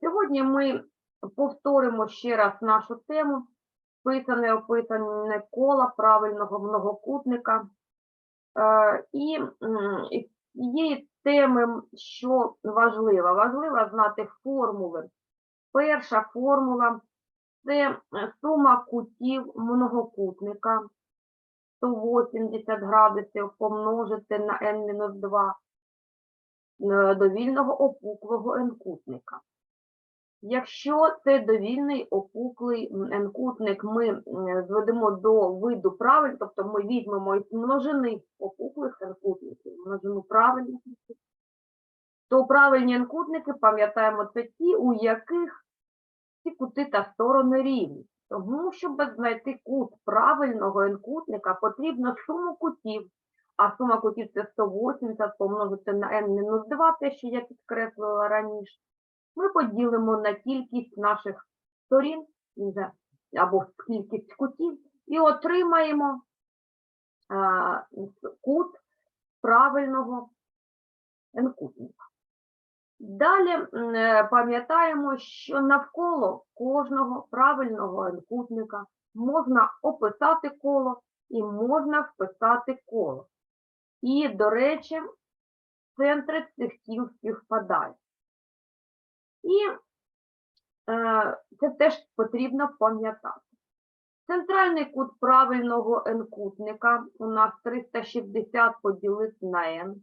сьогодні ми повторимо ще раз нашу тему писане описане кола правильного многокутника. Е, І із теми, що важливо, важливо знати формули. Перша формула це сума кутів многокутника 180 градусів помножити на n-2 е, довільного опуклого n-кутника. Якщо це довільний опуклий м, n-кутник, ми зведемо до виду правиль, тобто ми візьмемо із множини опуклих n-кутників, множину правильних, то правильні n-кутники, пам'ятаємо, це ті, у яких ці кути та сторони рівні. Тому, щоб знайти кут правильного n-кутника, потрібно суму кутів, а сума кутів це 180 помножити на n-2, те, що я підкреслила раніше. Ми поділимо на кількість наших сторін або кількість кутів і отримаємо а, кут правильного n-кутника. Далі е, пам'ятаємо, що навколо кожного правильного n-кутника можна описати коло і можна вписати коло. І, до речі, центри цих тіл співпадають. І е, це теж потрібно пам'ятати. Центральний кут правильного n-кутника у нас 360 поділити на n.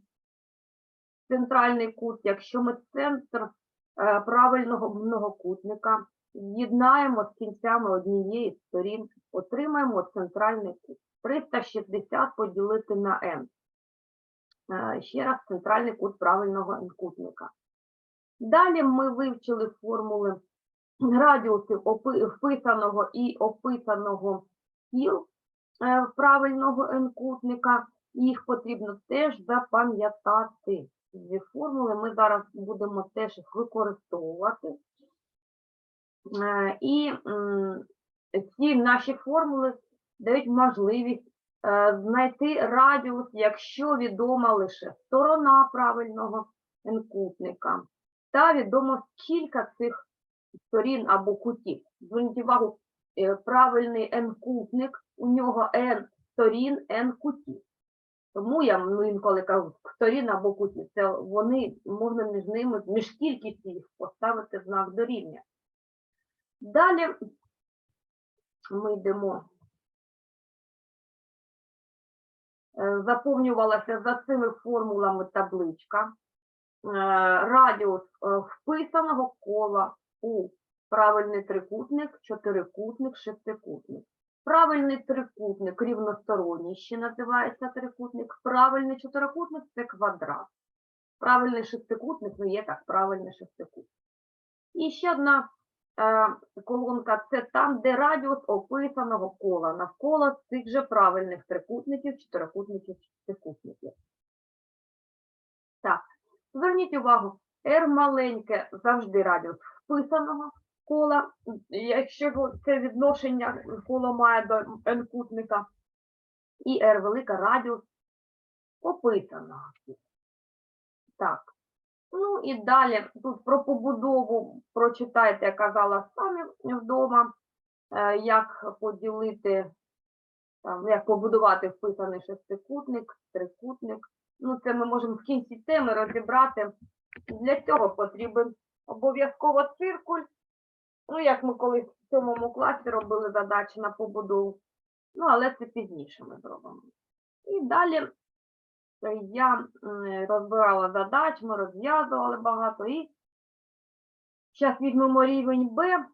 Центральний кут, якщо ми центр е, правильного многокутника з'єднаємо з кінцями однієї з сторін, отримаємо центральний кут. 360 поділити на n. Е, Ще раз центральний кут правильного n-кутника. Далі ми вивчили формули радіусів вписаного і описаного тіл е, правильного n-кутника. Їх потрібно теж запам'ятати. Ці формули ми зараз будемо теж їх використовувати. Е, І ці наші формули дають можливість знайти радіус, якщо відома лише сторона правильного n-кутника та відомо кілька цих сторін або кутів. Зверніть увагу, е, правильний n-кутник, у нього n сторін, n кутів. Тому я ну, інколи кажу сторін або кутів, це вони, можна між ними, між кількістю їх поставити знак дорівня. Далі ми йдемо. Заповнювалася за цими формулами табличка. Е, радіус е, вписаного кола у правильний трикутник, чотирикутник, шестикутник. Правильний трикутник рівносторонній ще називається трикутник. Правильний чотирикутник це квадрат. Правильний шестикутник ну є так, правильний шестикутник. І ще одна е, колонка це там, де радіус описаного кола навколо цих же правильних трикутників, чотирикутників, шестикутників. Так, Зверніть увагу, R маленьке завжди радіус вписаного кола, якщо це відношення коло має до n-кутника, і R велика радіус описаного. Так. Ну і далі тут про побудову прочитайте, я казала самі вдома, е, як поділити, там, як побудувати вписаний шестикутник, трикутник. Ну, це ми можемо в кінці теми розібрати. Для цього потрібен обов'язково циркуль. Ну, як ми колись в сьомому класі робили задачі на побудову. Ну, але це пізніше ми зробимо. І далі я розбирала задач, ми розв'язували багато. І зараз візьмемо рівень Б.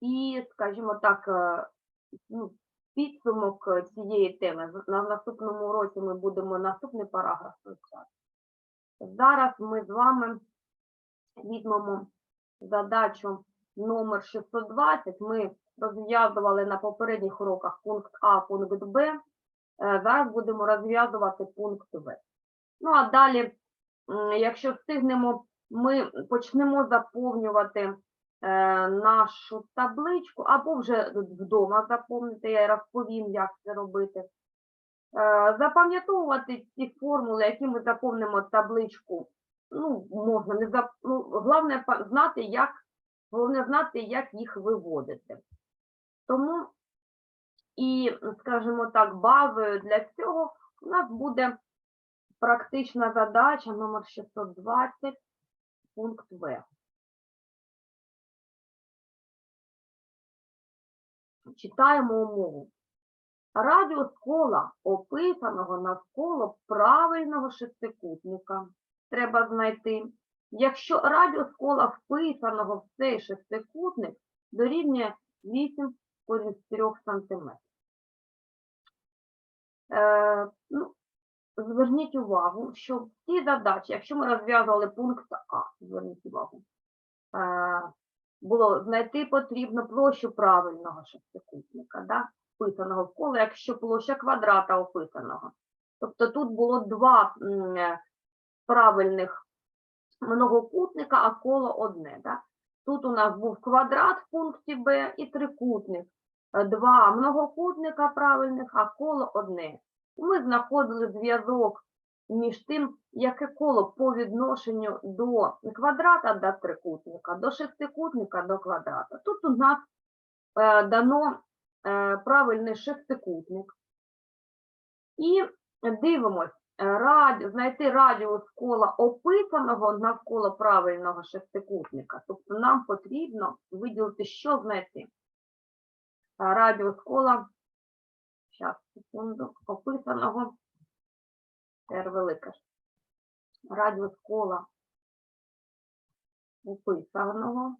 І, скажімо так, е, ну, підсумок цієї теми. На наступному році ми будемо наступний параграф вивчати. Зараз ми з вами візьмемо задачу номер 620. Ми розв'язували на попередніх уроках пункт А, пункт Б. Е, Зараз будемо розв'язувати пункт В. Ну а далі, якщо встигнемо, ми почнемо заповнювати е, нашу табличку, або вже вдома заповнити, я розповім, як це робити. Е, Запам'ятовувати ці формули, які ми заповнимо табличку ну, можна не за, ну, головне знати, як, головне знати, як їх виводити. Тому і, скажімо так, базою для цього у нас буде практична задача номер 620, пункт В. Читаємо умову. Радіус кола, описаного навколо правильного шестикутника, треба знайти. Якщо радіус кола вписаного в цей шестикутник дорівнює 8 з 3 см. Ну, зверніть увагу, що в цій задачі, якщо ми розв'язували пункт А, зверніть увагу, е, було знайти потрібно площу правильного шестикутника, да? вписаного в коло, якщо площа квадрата описаного. Тобто тут було два е, правильних многокутника, а коло одне. Да? Тут у нас був квадрат в пункті Б і трикутник. Два многокутника правильних, а коло одне. Ми знаходили зв'язок між тим, яке коло по відношенню до квадрата до трикутника, до шестикутника до квадрата. Тут у нас е, дано е, правильний шестикутник. І дивимось, е, раді, знайти радіус кола описаного навколо правильного шестикутника. Тобто нам потрібно виділити, що знайти. Радіус кола, зараз, секунду, описаного, R велика. Радіус кола описаного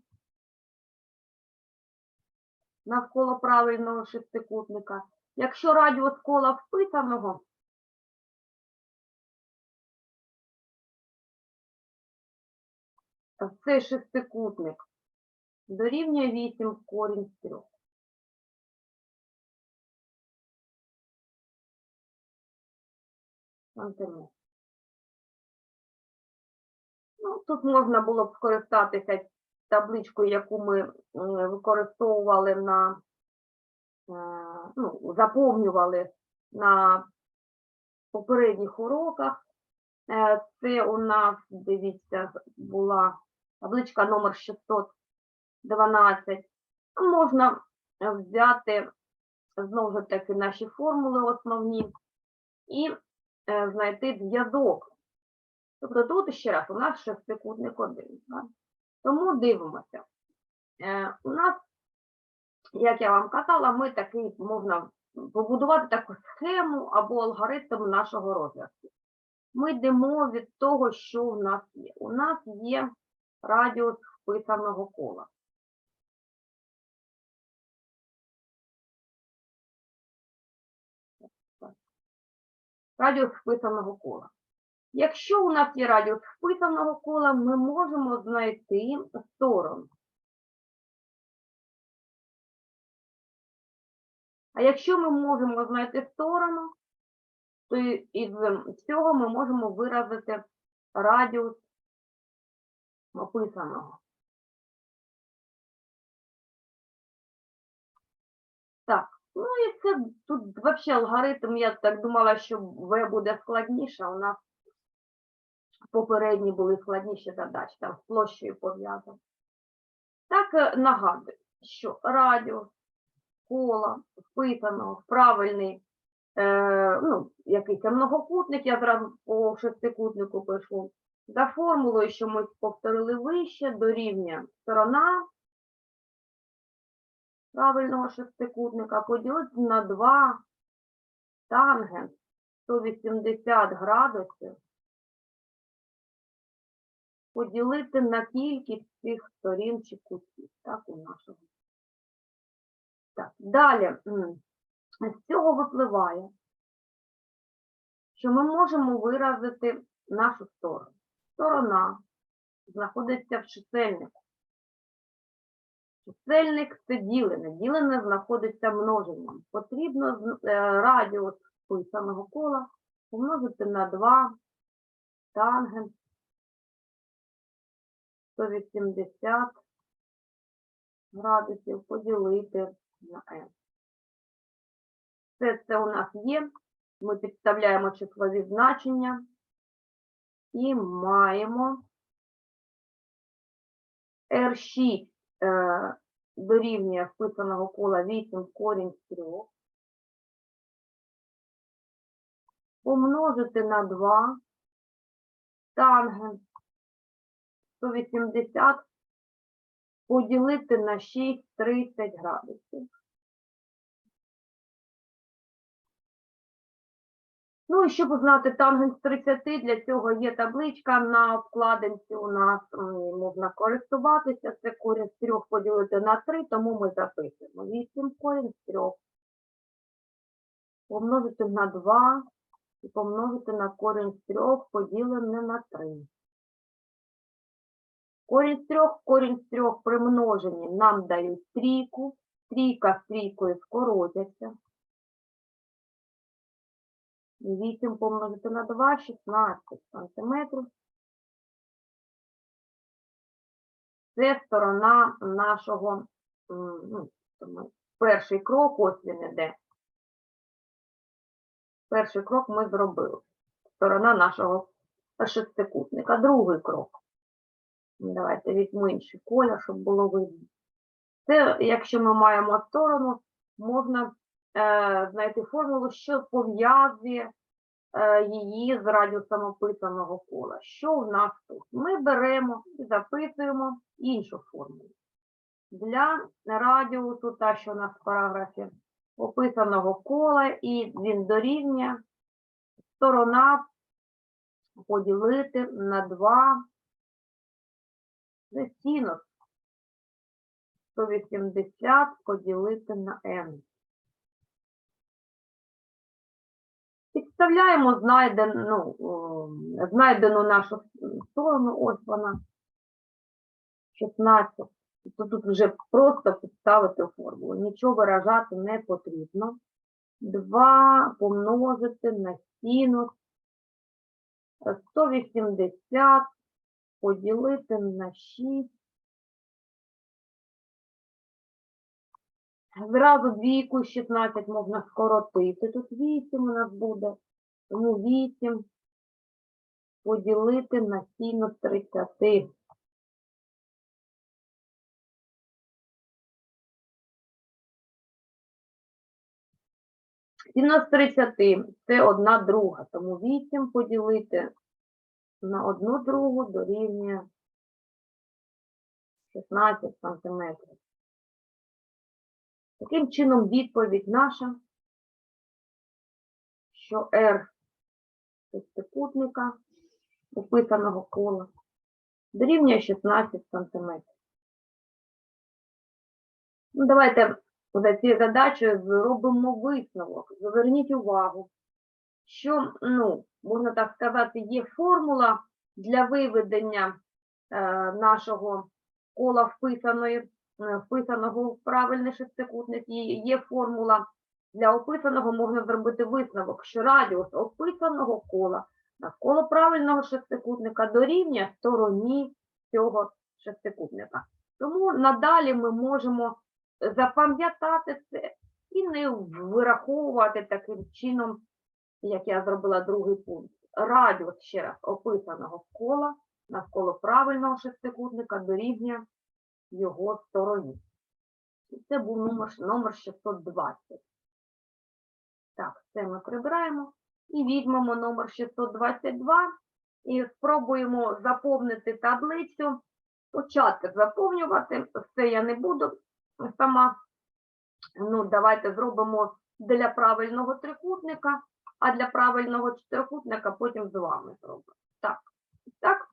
навколо правильного шестикутника. Якщо радіус кола вписаного, цей шестикутник дорівнює 8 корінь з 3. Сантиметрів. Ну, тут можна було б скористатися табличкою, яку ми використовували на, е, ну, заповнювали на попередніх уроках. Е, Це у нас, дивіться, була табличка номер 612. Ну, Можна е, взяти знову ж таки наші формули основні і е, знайти зв'язок. Тобто тут ще раз у нас шестикутник один. Тому дивимося. Е, у нас, як я вам казала, ми такий можна побудувати таку схему або алгоритм нашого розв'язку. Ми йдемо від того, що в нас є. У нас є радіус вписаного кола. Радіус вписаного кола. Якщо у нас є радіус вписаного кола, ми можемо знайти сторону. А якщо ми можемо знайти сторону, то із цього ми можемо виразити радіус описаного. Так, ну і це тут взагалі алгоритм, я так думала, що В буде складніше, у нас попередні були складніші задачі, там з площею пов'язані. Так е, нагадую, що радіус кола вписаного в правильний е, ну, якийсь многокутник, я зразу по шестикутнику пишу, за формулою, що ми повторили вище, дорівнює сторона правильного шестикутника поділити на 2 тангенс 180 градусів поділити на кількість цих сторін чи кутів, так, у нашого. Так, далі, з цього випливає, що ми можемо виразити нашу сторону. Сторона знаходиться в чисельнику. Чисельник це ділене, ділене знаходиться множенням. Потрібно е, радіус вписаного кола помножити на 2 тангенс 180 градусів поділити на n. Все це у нас є. Ми підставляємо числові значення. і маємо R6 е, дорівнює вписаного кола 8 корінь з 3. Помножити на 2 тангент 180 поділити на 6 30 градусів. Ну і щоб узнати тангенс 30, для цього є табличка на обкладинці у нас можна користуватися. Це корінь з 3 поділити на 3, тому ми записуємо 8 корінь з 3 помножити на 2 і помножити на корінь з 3 поділене на 3. Корінь з 3, корінь з 3 примножені нам дають трійку. Трійка з трійкою скоротяться. 8 помножити на 2, 16 сантиметрів. Це сторона нашого, ну, перший крок, ось він іде. Перший крок ми зробили. Сторона нашого шестикутника. Другий крок. Давайте візьму інший колір, щоб було видно. Це, якщо ми маємо сторону, можна знайти формулу, що пов'язує е, її з радіусом описаного кола. Що в нас тут? Ми беремо і записуємо іншу формулу. Для радіусу, та, що у нас в параграфі, описаного кола, і він дорівнює сторона поділити на 2 це синус 180 поділити на n. Підставляємо знайдену, ну, знайдену нашу сторону, ось вона, 16. Тобто тут вже просто підставити формулу. Нічого виражати не потрібно. 2 помножити на синус 180 поділити на 6. Зразу двійку 16 можна скоротити. Тут 8 у нас буде. Тому 8 поділити на синус 30. Синус 30 це одна друга, тому 8 поділити на одну другу дорівнює 16 сантиметрів. Таким чином, відповідь наша, що R шестикутника описаного кола дорівнює 16 сантиметрів. Ну, давайте за цією задачею зробимо висновок. Зверніть увагу, що, ну, можна так сказати, є формула для виведення е, нашого кола вписаної, е, вписаного в правильний шестикутник, є формула для описаного, можна зробити висновок, що радіус описаного кола навколо правильного шестикутника дорівнює стороні цього шестикутника. Тому надалі ми можемо запам'ятати це і не вираховувати таким чином, як я зробила другий пункт. Радіус ще раз описаного кола навколо правильного шестикутника дорівнює його стороні. І це був номер, номер 620. Так, це ми прибираємо. І візьмемо номер 622 і спробуємо заповнити таблицю. Почати заповнювати, все я не буду сама. Ну, давайте зробимо для правильного трикутника, а для правильного чотирикутника потім з вами зробимо. Так, так.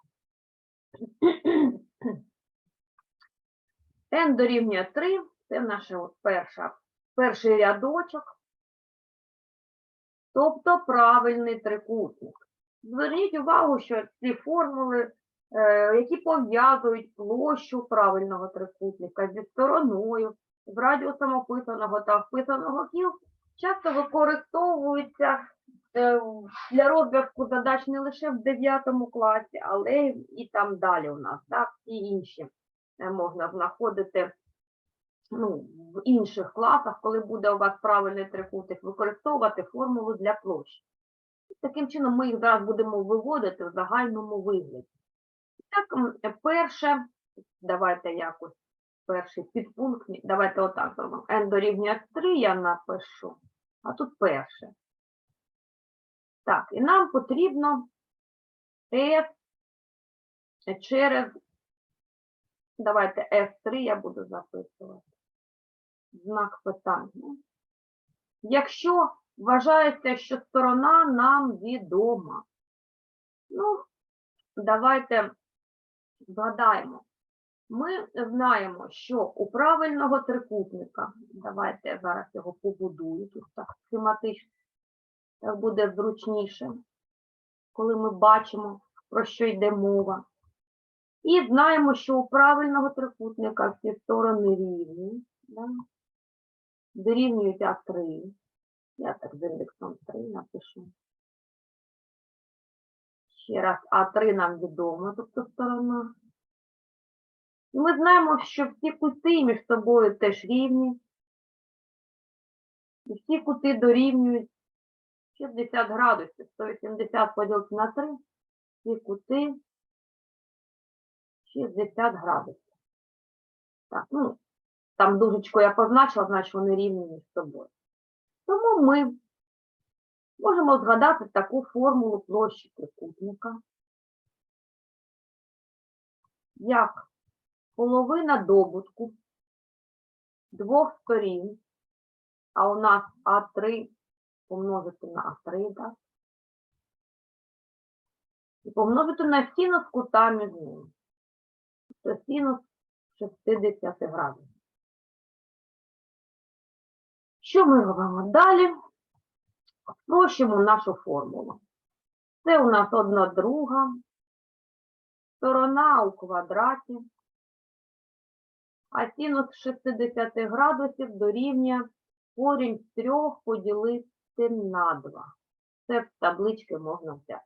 n дорівнює 3, це наша перша, перший рядочок, тобто правильний трикутник. Зверніть увагу, що ці формули, е, які пов'язують площу правильного трикутника зі стороною, з радіусом описаного та вписаного кіл, часто використовуються е, для розв'язку задач не лише в 9 класі, але і там далі у нас, так, всі інші е, можна знаходити ну, в інших класах, коли буде у вас правильний трикутник, використовувати формулу для площі. Таким чином ми їх зараз будемо виводити в загальному вигляді. Так, перше, давайте якось перший підпункт, давайте отак зробимо. n дорівнює 3 я напишу, а тут перше. Так, і нам потрібно f через, давайте f3 я буду записувати. Знак питання. Якщо вважається, що сторона нам відома, ну, давайте згадаємо. Ми знаємо, що у правильного трикутника, давайте я зараз його побудую, тут так схематично, так буде зручніше, коли ми бачимо, про що йде мова. І знаємо, що у правильного трикутника всі сторони рівні, да? Дорівнюють А3. Я так з індексом 3 напишу. Ще раз, А3 нам відомо, тобто сторона. І ми знаємо, що всі кути між собою теж рівні. І всі кути дорівнюють 60 градусів. 180 поділити на 3. Всі кути 60 градусів. Так, ну, там дужечку я позначила, значить вони рівні між собою. Тому ми можемо згадати таку формулу площі трикутника, як половина добутку двох сторін, а у нас А3 помножити на А3, так? І помножити на синус кута між ними. Це синус 60 градусів. Що ми робимо далі? Спрощимо нашу формулу. Це у нас одна друга, сторона у квадраті, а синус 60 градусів дорівнює корінь з 3 поділити на 2. Це в таблички можна взяти.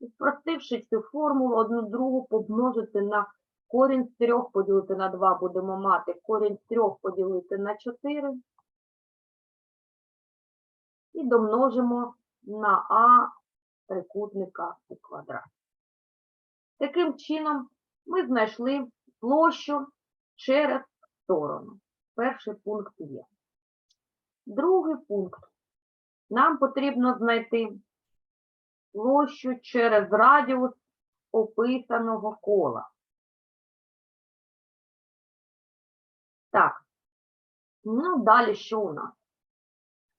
І спростивши цю формулу, одну другу помножити на корінь з 3 поділити на 2, будемо мати корінь з 3 поділити на 4 і домножимо на А трикутника у квадраті. Таким чином ми знайшли площу через сторону. Перший пункт є. Другий пункт. Нам потрібно знайти площу через радіус описаного кола. Так, ну далі що у нас?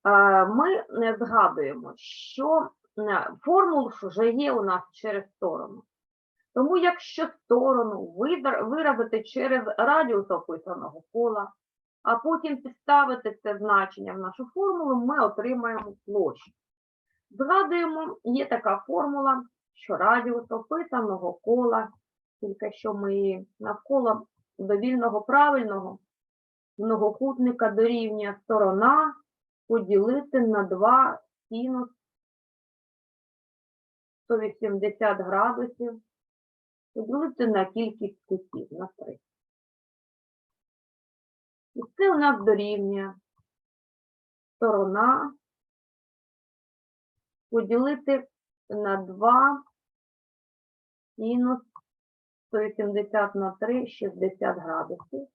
Е, Ми згадуємо, що е, формул вже є у нас через сторону. Тому якщо сторону виразити через радіус описаного кола, а потім підставити це значення в нашу формулу, ми отримаємо площу. Згадуємо, є така формула, що радіус описаного кола, тільки що ми навколо довільного правильного многокутника дорівнює сторона поділити на 2 синус 180 градусів, поділити на кількість кутів на 3. І це у нас дорівнює сторона поділити на 2 синус 180 на 3, 60 градусів.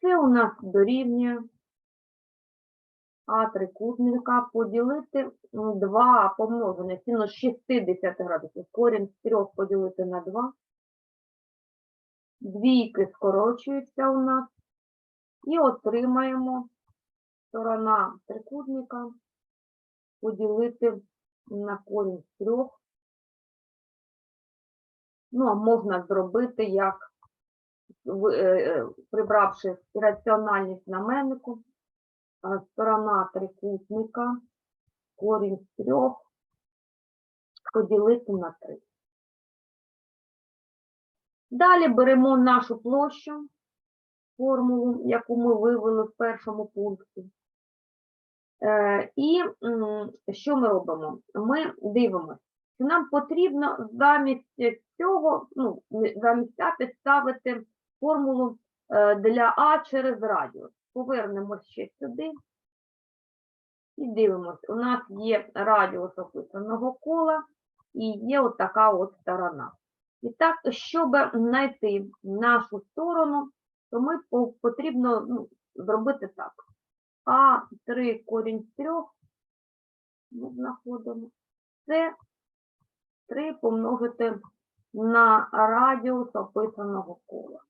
Це у нас дорівнює А трикутника поділити 2 помножене синус 60 градусів. Корінь з 3 поділити на 2. Двійки скорочуються у нас. І отримаємо сторона трикутника поділити на корінь з 3. Ну, а можна зробити як прибравши раціональність знаменнику, сторона трикутника, корінь з трьох, поділити на 3. Далі беремо нашу площу, формулу, яку ми вивели в першому пункті. Е, І що ми робимо? Ми дивимося, що нам потрібно замість цього, ну, замість А підставити формулу е, для А через радіус. Повернемось ще сюди. І дивимось, у нас є радіус описаного кола і є от така от сторона. І так, щоб знайти нашу сторону, то ми потрібно ну, зробити так. А 3 корінь з 3 ми знаходимо. Це 3 помножити на радіус описаного кола.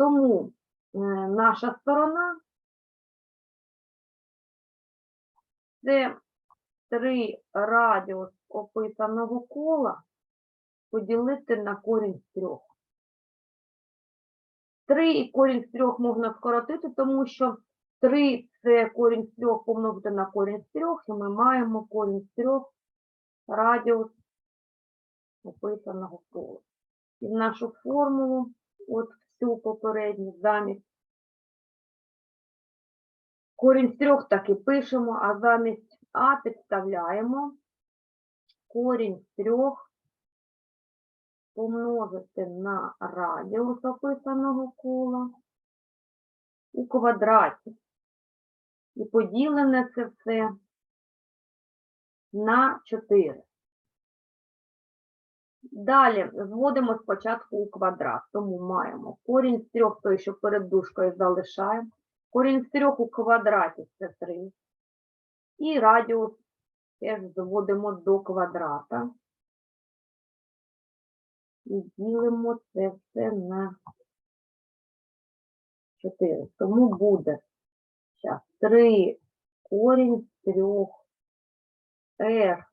Тому е, наша сторона це 3 радіус описаного кола поділити на корінь з 3. 3 і корінь з 3 можна скоротити, тому що 3 це корінь з 3 помножити на корінь з 3, і ми маємо корінь з 3 радіус описаного кола. І нашу формулу, от всю попередню, замість корінь з 3 так і пишемо, а замість А підставляємо корінь з 3 помножити на радіус описаного кола у квадраті. І поділене це все на 4. Далі зводимо спочатку у квадрат, тому маємо корінь з 3, той, що перед дужкою залишаємо. Корінь з 3 у квадраті це 3. І радіус теж зводимо до квадрата. І ділимо це все на 4. Тому буде зараз 3 корінь з 3 r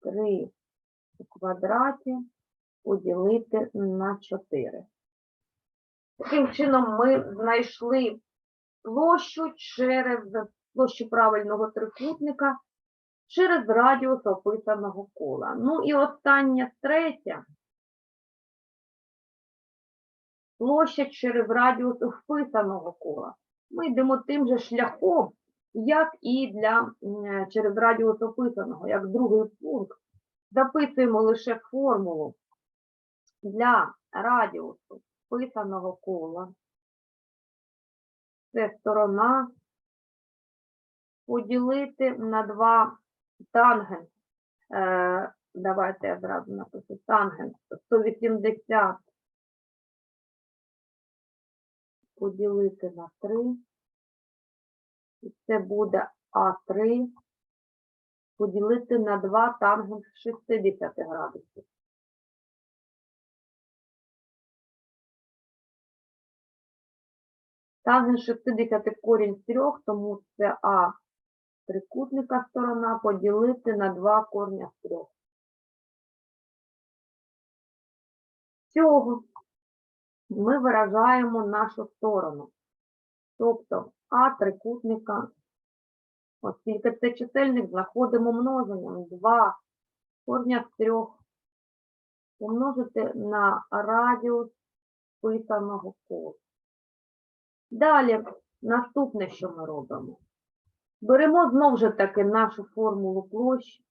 3 у квадраті поділити на 4. Таким чином ми знайшли площу через площу правильного трикутника через радіус описаного кола. Ну і останнє третє. Площа через радіус вписаного кола. Ми йдемо тим же шляхом, як і для через радіус описаного, як другий пункт. Записуємо лише формулу для радіусу вписаного кола. Це сторона поділити на 2 тангенс. Е, давайте я зразу напишу тангенс 180 поділити на 3. І це буде А3 поділити на 2 тангенс 60 градусів. Тангенс 60 корінь з 3, тому це А трикутника сторона поділити на 2 корня з 3. Цього ми виражаємо нашу сторону. Тобто А трикутника, оскільки це чисельник, знаходимо множенням 2 корня з 3 помножити на радіус писаного кола. Далі, наступне, що ми робимо. Беремо знову ж таки нашу формулу площі,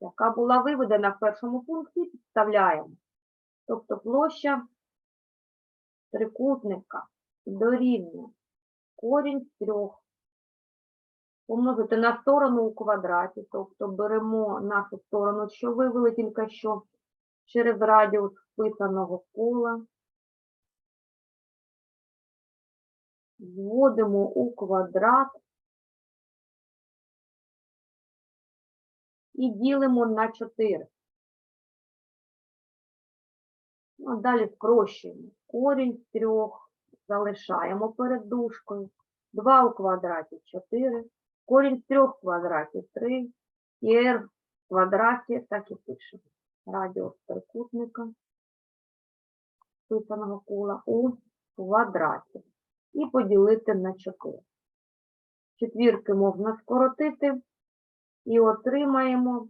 яка була виведена в першому пункті, підставляємо. Тобто площа трикутника дорівнює корінь з трьох помножити на сторону у квадраті, тобто беремо нашу сторону, що вивели тільки що через радіус вписаного кола. Зводимо у квадрат і ділимо на 4. Ну, далі спрощуємо. Корінь з 3 залишаємо перед дужкою. 2 у квадраті 4. Корінь з 3 в 3. І r в квадраті так і пишемо. Радіус трикутника вписаного кола у квадраті і поділити на 4. Четвірки можна скоротити і отримаємо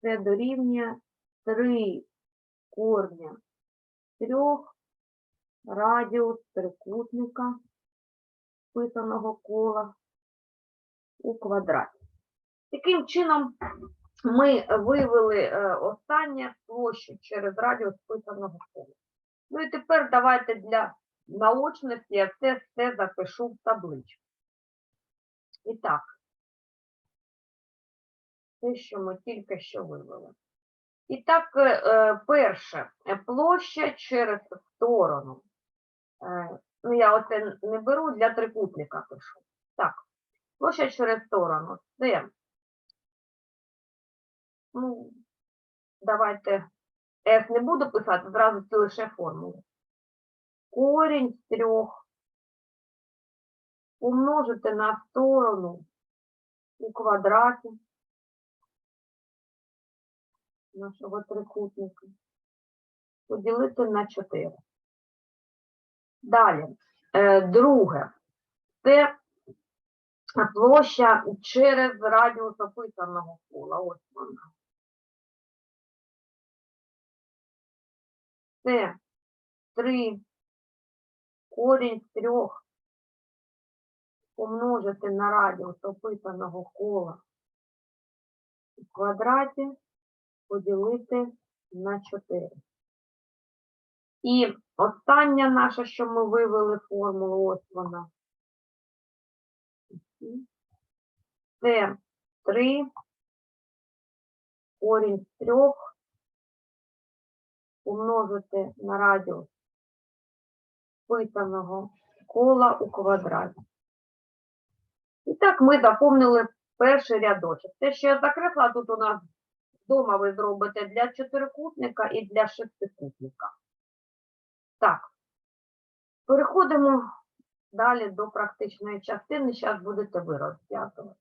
це дорівнює 3 корня 3 радіус трикутника вписаного кола у квадраті. Таким чином ми вивели е, останнє площу через радіус вписаного кола. Ну і тепер давайте для наочності я це все запишу в табличку. І так, те, що ми тільки що вивели. І так, е, е, перше, площа через сторону. Ну, я оце не беру для трикутника пишу. Так, площа через сторону. Це, ну, давайте, F не буду писати, зразу це лише формули. Корінь з трьох умножити на сторону у квадраті нашого трикутника. Поділити на 4. Далі, е, друге, це площа через радіус описаного кола. Ось вона. Це 3 корінь з 3 помножити на радіус описаного кола в квадраті поділити на 4. І остання наша, що ми вивели формулу, ось вона. Це 3 корінь з 3 помножити на радіус вписаного кола у квадраті. І так ми заповнили перший рядочок. Те, що я закрепла, тут у нас вдома ви зробите для чотирикутника і для шестикутника. Так, переходимо далі до практичної частини. Зараз будете ви розв'язувати.